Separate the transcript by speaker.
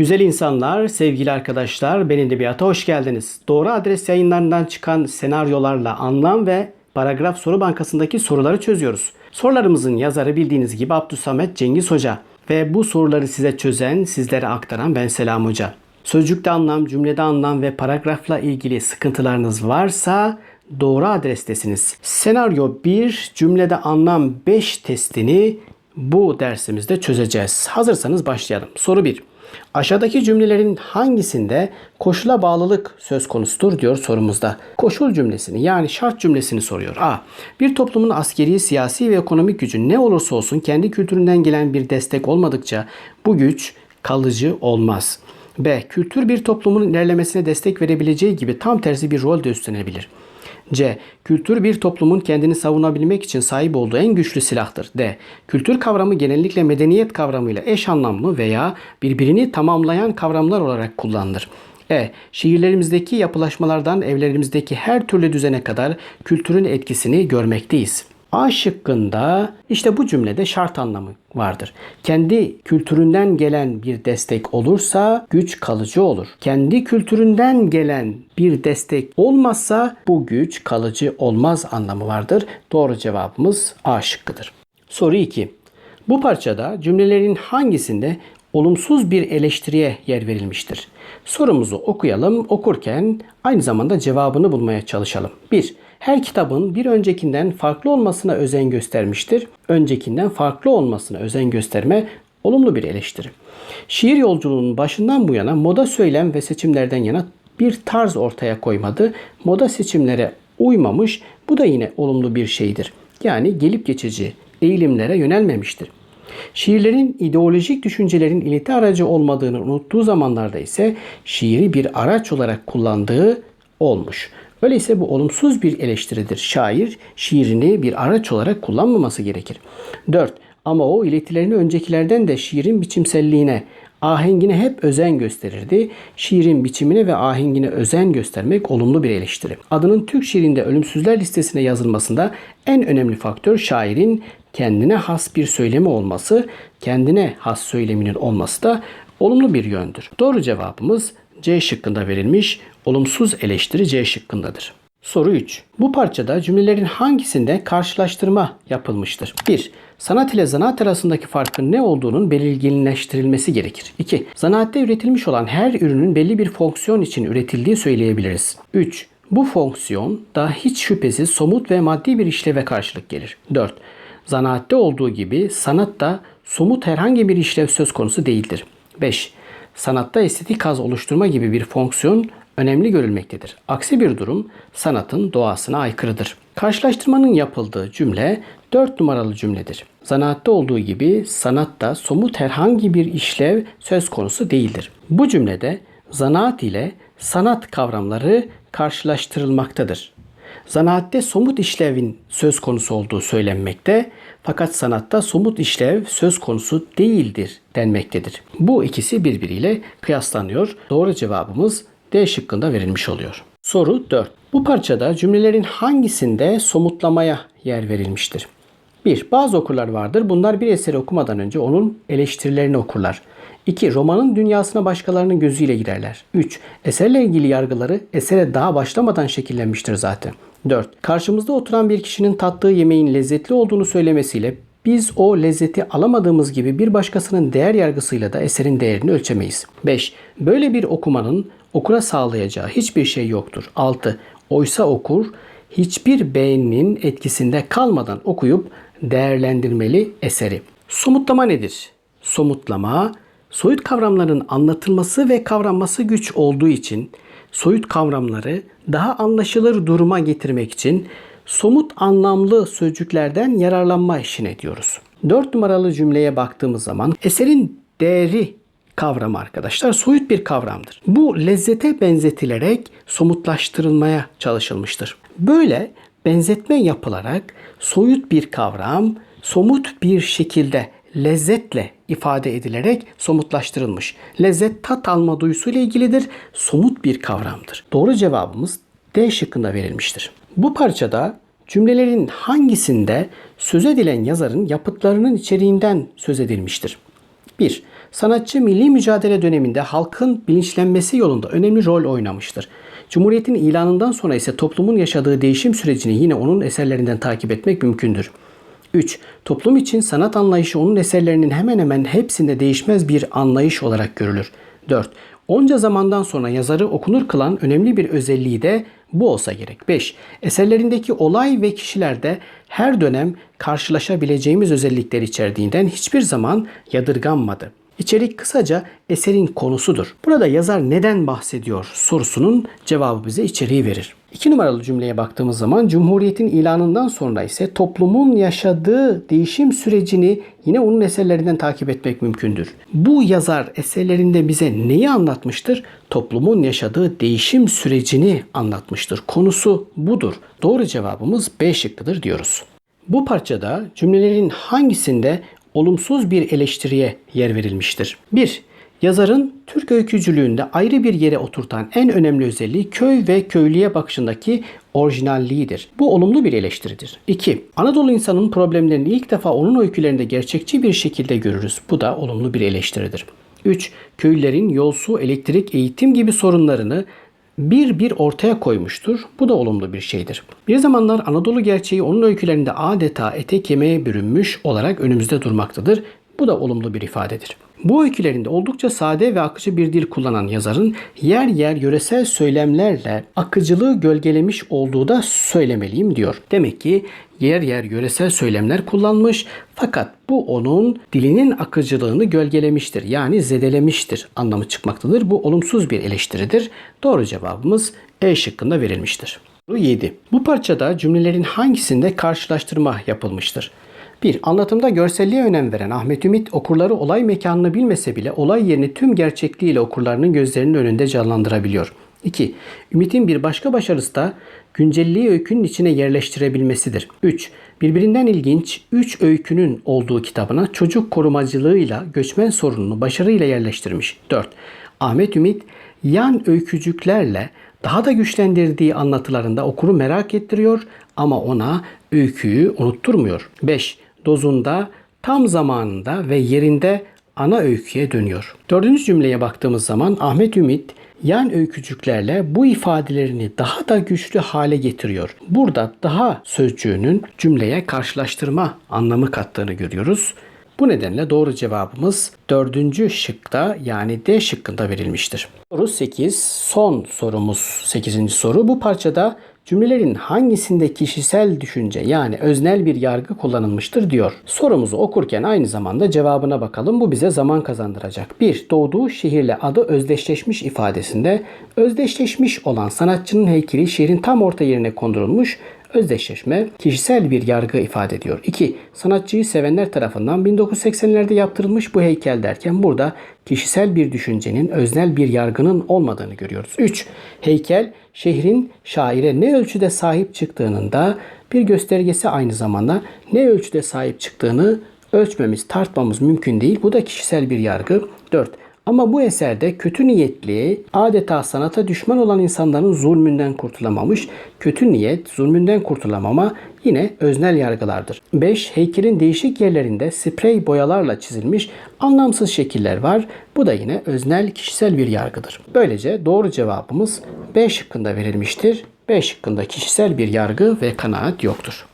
Speaker 1: Güzel insanlar, sevgili arkadaşlar, ben Edebiyat'a hoş geldiniz. Doğru adres yayınlarından çıkan senaryolarla anlam ve paragraf soru bankasındaki soruları çözüyoruz. Sorularımızın yazarı bildiğiniz gibi Abdülsamet Cengiz Hoca ve bu soruları size çözen, sizlere aktaran ben Selam Hoca. Sözcükte anlam, cümlede anlam ve paragrafla ilgili sıkıntılarınız varsa doğru adrestesiniz. Senaryo 1, cümlede anlam 5 testini bu dersimizde çözeceğiz. Hazırsanız başlayalım. Soru 1. Aşağıdaki cümlelerin hangisinde koşula bağlılık söz konusudur diyor sorumuzda. Koşul cümlesini yani şart cümlesini soruyor. A. Bir toplumun askeri, siyasi ve ekonomik gücü ne olursa olsun kendi kültüründen gelen bir destek olmadıkça bu güç kalıcı olmaz. B. Kültür bir toplumun ilerlemesine destek verebileceği gibi tam tersi bir rol de üstlenebilir. C. Kültür bir toplumun kendini savunabilmek için sahip olduğu en güçlü silahtır. D. Kültür kavramı genellikle medeniyet kavramıyla eş anlamlı veya birbirini tamamlayan kavramlar olarak kullanılır. E. Şiirlerimizdeki yapılaşmalardan evlerimizdeki her türlü düzene kadar kültürün etkisini görmekteyiz. A şıkkında işte bu cümlede şart anlamı vardır. Kendi kültüründen gelen bir destek olursa güç kalıcı olur. Kendi kültüründen gelen bir destek olmazsa bu güç kalıcı olmaz anlamı vardır. Doğru cevabımız A şıkkıdır. Soru 2. Bu parçada cümlelerin hangisinde olumsuz bir eleştiriye yer verilmiştir? Sorumuzu okuyalım. Okurken aynı zamanda cevabını bulmaya çalışalım. 1 her kitabın bir öncekinden farklı olmasına özen göstermiştir. Öncekinden farklı olmasına özen gösterme olumlu bir eleştiri. Şiir yolculuğunun başından bu yana moda söylem ve seçimlerden yana bir tarz ortaya koymadı. Moda seçimlere uymamış. Bu da yine olumlu bir şeydir. Yani gelip geçici eğilimlere yönelmemiştir. Şiirlerin ideolojik düşüncelerin ileti aracı olmadığını unuttuğu zamanlarda ise şiiri bir araç olarak kullandığı olmuş. Öyleyse bu olumsuz bir eleştiridir. Şair şiirini bir araç olarak kullanmaması gerekir. 4. Ama o iletilerini öncekilerden de şiirin biçimselliğine, ahengine hep özen gösterirdi. Şiirin biçimine ve ahengine özen göstermek olumlu bir eleştiri. Adının Türk şiirinde ölümsüzler listesine yazılmasında en önemli faktör şairin kendine has bir söylemi olması, kendine has söyleminin olması da olumlu bir yöndür. Doğru cevabımız C şıkkında verilmiş olumsuz eleştiri C şıkkındadır. Soru 3. Bu parçada cümlelerin hangisinde karşılaştırma yapılmıştır? 1. Sanat ile zanaat arasındaki farkın ne olduğunun belirginleştirilmesi gerekir. 2. Zanaatte üretilmiş olan her ürünün belli bir fonksiyon için üretildiği söyleyebiliriz. 3. Bu fonksiyon da hiç şüphesiz somut ve maddi bir işleve karşılık gelir. 4. Zanaatte olduğu gibi sanatta somut herhangi bir işlev söz konusu değildir. 5. Sanatta estetik haz oluşturma gibi bir fonksiyon önemli görülmektedir. Aksi bir durum sanatın doğasına aykırıdır. Karşılaştırmanın yapıldığı cümle 4 numaralı cümledir. Zanaatta olduğu gibi sanatta somut herhangi bir işlev söz konusu değildir. Bu cümlede zanaat ile sanat kavramları karşılaştırılmaktadır. Zanaatte somut işlevin söz konusu olduğu söylenmekte fakat sanatta somut işlev söz konusu değildir denmektedir. Bu ikisi birbiriyle kıyaslanıyor. Doğru cevabımız D şıkkında verilmiş oluyor. Soru 4. Bu parçada cümlelerin hangisinde somutlamaya yer verilmiştir? 1. Bazı okurlar vardır. Bunlar bir eseri okumadan önce onun eleştirilerini okurlar. 2. Romanın dünyasına başkalarının gözüyle girerler. 3. Eserle ilgili yargıları esere daha başlamadan şekillenmiştir zaten. 4. Karşımızda oturan bir kişinin tattığı yemeğin lezzetli olduğunu söylemesiyle biz o lezzeti alamadığımız gibi bir başkasının değer yargısıyla da eserin değerini ölçemeyiz. 5. Böyle bir okumanın okura sağlayacağı hiçbir şey yoktur. 6. Oysa okur hiçbir beğeninin etkisinde kalmadan okuyup değerlendirmeli eseri. Somutlama nedir? Somutlama, soyut kavramların anlatılması ve kavranması güç olduğu için soyut kavramları daha anlaşılır duruma getirmek için somut anlamlı sözcüklerden yararlanma işine diyoruz. 4 numaralı cümleye baktığımız zaman eserin değeri kavramı arkadaşlar soyut bir kavramdır. Bu lezzete benzetilerek somutlaştırılmaya çalışılmıştır. Böyle benzetme yapılarak soyut bir kavram somut bir şekilde lezzetle ifade edilerek somutlaştırılmış. Lezzet tat alma duyusuyla ilgilidir. Somut bir kavramdır. Doğru cevabımız D şıkkında verilmiştir. Bu parçada cümlelerin hangisinde söz edilen yazarın yapıtlarının içeriğinden söz edilmiştir? 1. Sanatçı milli mücadele döneminde halkın bilinçlenmesi yolunda önemli rol oynamıştır. Cumhuriyetin ilanından sonra ise toplumun yaşadığı değişim sürecini yine onun eserlerinden takip etmek mümkündür. 3. Toplum için sanat anlayışı onun eserlerinin hemen hemen hepsinde değişmez bir anlayış olarak görülür. 4. Onca zamandan sonra yazarı okunur kılan önemli bir özelliği de bu olsa gerek. 5. Eserlerindeki olay ve kişilerde her dönem karşılaşabileceğimiz özellikler içerdiğinden hiçbir zaman yadırganmadı. İçerik kısaca eserin konusudur. Burada yazar neden bahsediyor sorusunun cevabı bize içeriği verir. İki numaralı cümleye baktığımız zaman Cumhuriyet'in ilanından sonra ise toplumun yaşadığı değişim sürecini yine onun eserlerinden takip etmek mümkündür. Bu yazar eserlerinde bize neyi anlatmıştır? Toplumun yaşadığı değişim sürecini anlatmıştır. Konusu budur. Doğru cevabımız B şıkkıdır diyoruz. Bu parçada cümlelerin hangisinde olumsuz bir eleştiriye yer verilmiştir? 1. Yazarın Türk öykücülüğünde ayrı bir yere oturtan en önemli özelliği köy ve köylüye bakışındaki orijinalliğidir. Bu olumlu bir eleştiridir. 2. Anadolu insanının problemlerini ilk defa onun öykülerinde gerçekçi bir şekilde görürüz. Bu da olumlu bir eleştiridir. 3. Köylülerin yol, su, elektrik, eğitim gibi sorunlarını bir bir ortaya koymuştur. Bu da olumlu bir şeydir. Bir zamanlar Anadolu gerçeği onun öykülerinde adeta ete kemiğe bürünmüş olarak önümüzde durmaktadır. Bu da olumlu bir ifadedir. Bu öykülerinde oldukça sade ve akıcı bir dil kullanan yazarın yer yer yöresel söylemlerle akıcılığı gölgelemiş olduğu da söylemeliyim diyor. Demek ki yer yer yöresel söylemler kullanmış fakat bu onun dilinin akıcılığını gölgelemiştir. Yani zedelemiştir anlamı çıkmaktadır. Bu olumsuz bir eleştiridir. Doğru cevabımız E şıkkında verilmiştir. Soru 7. Bu parçada cümlelerin hangisinde karşılaştırma yapılmıştır? 1. Anlatımda görselliğe önem veren Ahmet Ümit okurları olay mekanını bilmese bile olay yerini tüm gerçekliğiyle okurlarının gözlerinin önünde canlandırabiliyor. 2. Ümit'in bir başka başarısı da güncelliği öykünün içine yerleştirebilmesidir. 3. Birbirinden ilginç 3 öykünün olduğu kitabına çocuk korumacılığıyla göçmen sorununu başarıyla yerleştirmiş. 4. Ahmet Ümit yan öykücüklerle daha da güçlendirdiği anlatılarında okuru merak ettiriyor ama ona öyküyü unutturmuyor. 5. Dozunda, tam zamanında ve yerinde ana öyküye dönüyor. Dördüncü cümleye baktığımız zaman Ahmet Ümit yan öykücüklerle bu ifadelerini daha da güçlü hale getiriyor. Burada daha sözcüğünün cümleye karşılaştırma anlamı kattığını görüyoruz. Bu nedenle doğru cevabımız dördüncü şıkta yani D şıkkında verilmiştir. Soru 8. Son sorumuz 8. soru. Bu parçada cümlelerin hangisinde kişisel düşünce yani öznel bir yargı kullanılmıştır diyor. Sorumuzu okurken aynı zamanda cevabına bakalım. Bu bize zaman kazandıracak. 1. Doğduğu şehirle adı özdeşleşmiş ifadesinde özdeşleşmiş olan sanatçının heykeli şehrin tam orta yerine kondurulmuş Özdeşleşme kişisel bir yargı ifade ediyor. 2. Sanatçıyı sevenler tarafından 1980'lerde yaptırılmış bu heykel derken burada kişisel bir düşüncenin, öznel bir yargının olmadığını görüyoruz. 3. Heykel şehrin şaire ne ölçüde sahip çıktığının da bir göstergesi aynı zamanda ne ölçüde sahip çıktığını ölçmemiz, tartmamız mümkün değil. Bu da kişisel bir yargı. 4. Ama bu eserde kötü niyetli, adeta sanata düşman olan insanların zulmünden kurtulamamış, kötü niyet, zulmünden kurtulamama yine öznel yargılardır. 5. Heykelin değişik yerlerinde sprey boyalarla çizilmiş anlamsız şekiller var. Bu da yine öznel kişisel bir yargıdır. Böylece doğru cevabımız B şıkkında verilmiştir. B şıkkında kişisel bir yargı ve kanaat yoktur.